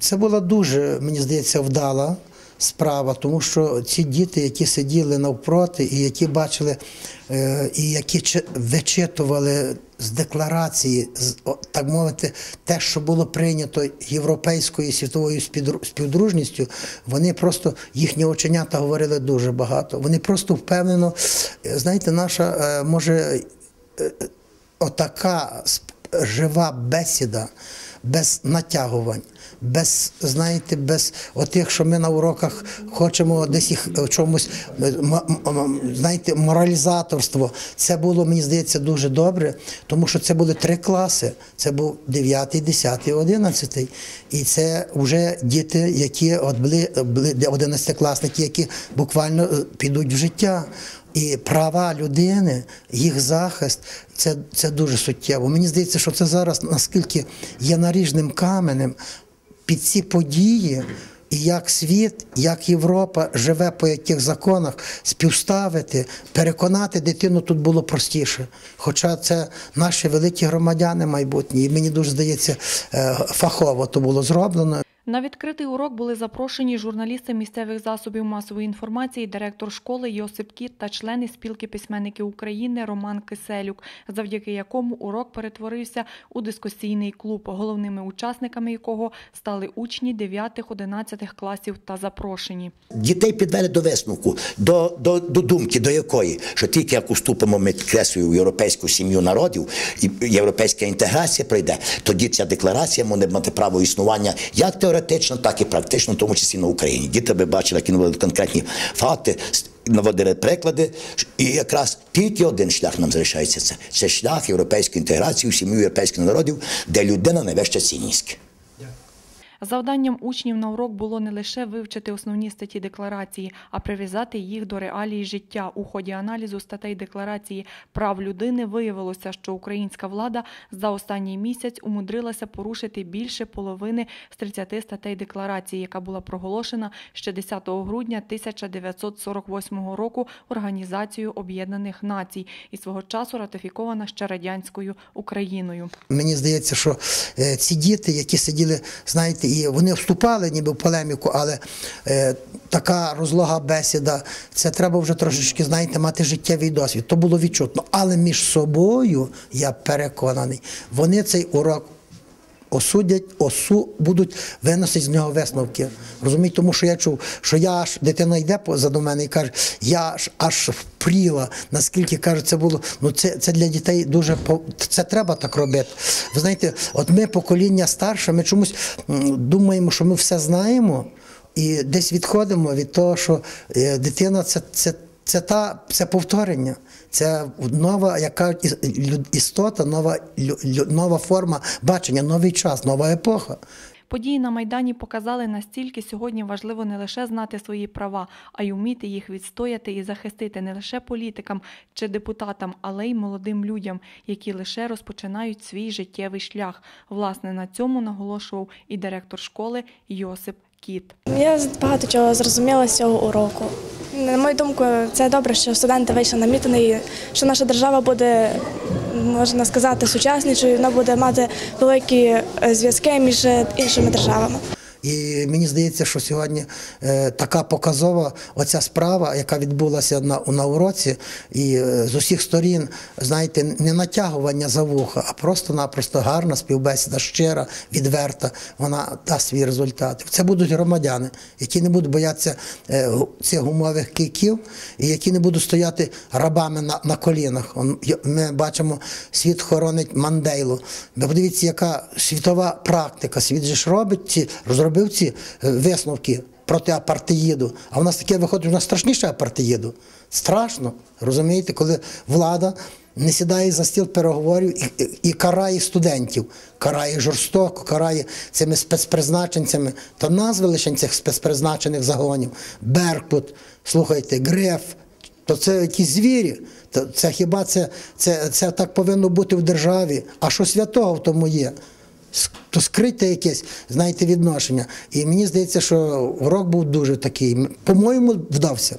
Це була дуже, мені здається, вдала справа, тому що ці діти, які сиділи навпроти, і які бачили, е, і які чи- вичитували з декларації, так мовити, те, що було прийнято європейською світовою співдру- співдружністю, вони просто їхні оченята говорили дуже багато. Вони просто впевнено, е, знаєте, наша е, може отака жива бесіда, без натягувань, без, знаєте, без отих, що ми на уроках хочемо десь їх в чомусь, е, знаєте, моралізаторство. Це було, мені здається, дуже добре, тому що це були три класи. Це був 9, 10, 11. І це вже діти, які от були, були 11-класники, які буквально е, підуть в життя. І права людини, їх захист це, це дуже суттєво. Мені здається, що це зараз наскільки є наріжним каменем під ці події, і як світ, як Європа живе по яких законах, співставити, переконати дитину тут було простіше. Хоча це наші великі громадяни майбутні, і мені дуже здається, е, фахово то було зроблено. На відкритий урок були запрошені журналісти місцевих засобів масової інформації, директор школи Йосип Кіт та члени спілки письменників України Роман Киселюк, завдяки якому урок перетворився у дискусійний клуб, головними учасниками якого стали учні 9-11 класів та запрошені. Дітей підвели до висновку, до, до, до думки, до якої, що тільки як уступимо ми креслою в європейську сім'ю народів, і європейська інтеграція прийде, тоді ця декларація може мати право існування як теоретично, так і практично, в тому числі на Україні. Діти би бачили, які наводили конкретні факти, наводили приклади, і якраз тільки один шлях нам залишається це. Це шлях європейської інтеграції в сім'ю європейських народів, де людина найвища цінність. Завданням учнів на урок було не лише вивчити основні статті декларації, а прив'язати їх до реалій життя. У ході аналізу статей декларації прав людини виявилося, що українська влада за останній місяць умудрилася порушити більше половини з 30 статей декларації, яка була проголошена ще 10 грудня 1948 року Організацією Об'єднаних Націй і свого часу ратифікована ще радянською Україною. Мені здається, що е, ці діти, які сиділи, знаєте, і вони вступали ніби в полеміку, але е, така розлога бесіда, це треба вже трошечки, знаєте, мати життєвий досвід. То було відчутно. Але між собою, я переконаний, вони цей урок осудять, осу будуть виносити з нього висновки. Розумієте, тому що я чув, що я аж дитина йде позаду мене і каже, я аж аж впріла, наскільки каже, це було. Ну це, це для дітей дуже це треба так робити. Ви знаєте, от ми покоління старше, ми чомусь думаємо, що ми все знаємо, і десь відходимо від того, що е, дитина це. це це та це повторення, це нова, як кажуть, істота, нова, нова форма бачення, новий час, нова епоха. Події на Майдані показали, настільки сьогодні важливо не лише знати свої права, а й вміти їх відстояти і захистити не лише політикам чи депутатам, але й молодим людям, які лише розпочинають свій життєвий шлях. Власне, на цьому наголошував і директор школи Йосип Кіт. Я багато чого зрозуміла з цього уроку. На мою думку, це добре, що студенти вийшли на мітинги, що наша держава буде, можна сказати, сучаснішою, вона буде мати великі е, зв'язки між іншими державами. І мені здається, що сьогодні е, така показова оця справа, яка відбулася на, на уроці, і е, з усіх сторін, знаєте, не натягування за вуха, а просто-напросто гарна співбесіда, щира, відверта, вона дасть свій результат. Це будуть громадяни, які не будуть боятися е, цих гумових кийків, і які не будуть стояти рабами на, на колінах. Ми бачимо, світ хоронить Мандейлу. Ви подивіться, яка світова практика. Світ же ж робить ці, розробив ці е, висновки проти апартеїду. А в нас таке виходить, у нас страшніше апартеїду. Страшно, розумієте, коли влада не сідає за стіл переговорів і, і, і карає студентів, карає жорстоко, карає цими спецпризначенцями. Та назви лише цих спецпризначених загонів. Беркут, слухайте, Греф, то це якісь звірі. То це хіба це, це, це так повинно бути в державі? А що святого в тому є? То скрите якесь, знаєте, відношення. І мені здається, що урок був дуже такий, по-моєму, вдався.